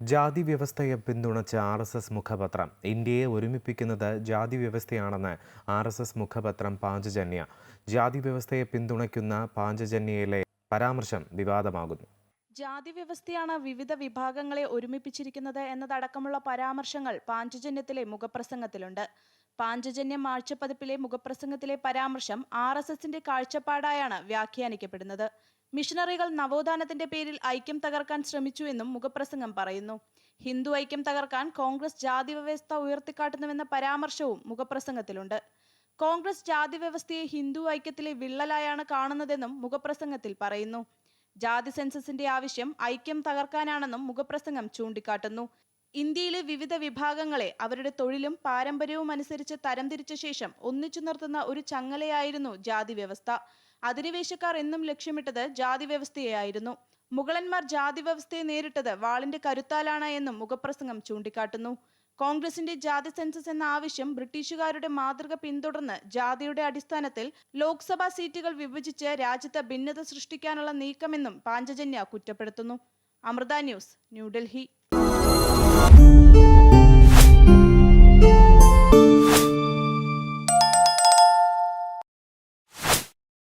ജാതി വ്യവസ്ഥയെ പിന്തുണച്ച ആർ എസ് എസ് മുഖപത്രം. ഇന്ത്യയെ ഒരുമിപ്പിക്കുന്നത് ജാതി വ്യവസ്ഥയാണെന്ന് ആർ എസ് എസ് മുഖപത്രം പാഞ്ചജന്യ. ജാതി വ്യവസ്ഥയെ പിന്തുണയ്ക്കുന്ന പാഞ്ചജന്യയിലെ പരാമർശം വിവാദമാകുന്നു. ജാതി വ്യവസ്ഥയാണ് വിവിധ വിഭാഗങ്ങളെ ഒരുമിപ്പിച്ചിരിക്കുന്നത് എന്നതടക്കമുള്ള പരാമർശങ്ങൾ പാഞ്ചജന്യത്തിലെ മുഖപ്രസംഗത്തിലുണ്ട്. പാഞ്ചജന്യം ആഴ്ചപ്പതിപ്പിലെ മുഖപ്രസംഗത്തിലെ പരാമർശം ആർ എസ് എസിന്റെ കാഴ്ചപ്പാടായാണ് വ്യാഖ്യാനിക്കപ്പെടുന്നത്. മിഷണറികൾ നവോത്ഥാനത്തിന്റെ പേരിൽ ഐക്യം തകർക്കാൻ ശ്രമിച്ചു എന്നും മുഖപ്രസംഗം പറയുന്നു. ഹിന്ദു ഐക്യം തകർക്കാൻ കോൺഗ്രസ് ജാതി വ്യവസ്ഥ ഉയർത്തിക്കാട്ടുന്നുവെന്ന പരാമർശവും മുഖപ്രസംഗത്തിലുണ്ട്. കോൺഗ്രസ് ജാതി വ്യവസ്ഥയെ ഹിന്ദു ഐക്യത്തിലെ വിള്ളലായാണ് കാണുന്നതെന്നും മുഖപ്രസംഗത്തിൽ പറയുന്നു. ജാതി സെൻസസിന്റെ ആവശ്യം ഐക്യം തകർക്കാനാണെന്നും മുഖപ്രസംഗം ചൂണ്ടിക്കാട്ടുന്നു. ഇന്ത്യയിലെ വിവിധ വിഭാഗങ്ങളെ അവരുടെ തൊഴിലും പാരമ്പര്യവും അനുസരിച്ച് തരംതിരിച്ച ശേഷം ഒന്നിച്ചു നിർത്തുന്ന ഒരു ചങ്ങലയായിരുന്നു ജാതി വ്യവസ്ഥ അധിനിവേശക്കാർ എന്നും ലക്ഷ്യമിട്ടത് ജാതി വ്യവസ്ഥയായിരുന്നു മുഗളന്മാർ ജാതി വ്യവസ്ഥയെ നേരിട്ടത് വാളിന്റെ കരുത്താലാണ് എന്നും മുഖപ്രസംഗം ചൂണ്ടിക്കാട്ടുന്നു. കോൺഗ്രസിന്റെ ജാതി സെൻസസ് എന്ന ആവശ്യം ബ്രിട്ടീഷുകാരുടെ മാതൃക പിന്തുടർന്ന് ജാതിയുടെ അടിസ്ഥാനത്തിൽ ലോക്സഭാ സീറ്റുകൾ വിഭജിച്ച് രാജ്യത്ത് ഭിന്നത സൃഷ്ടിക്കാനുള്ള നീക്കമെന്നും പാഞ്ചജന്യ കുറ്റപ്പെടുത്തുന്നു. അമൃത ന്യൂസ് ന്യൂഡൽഹി.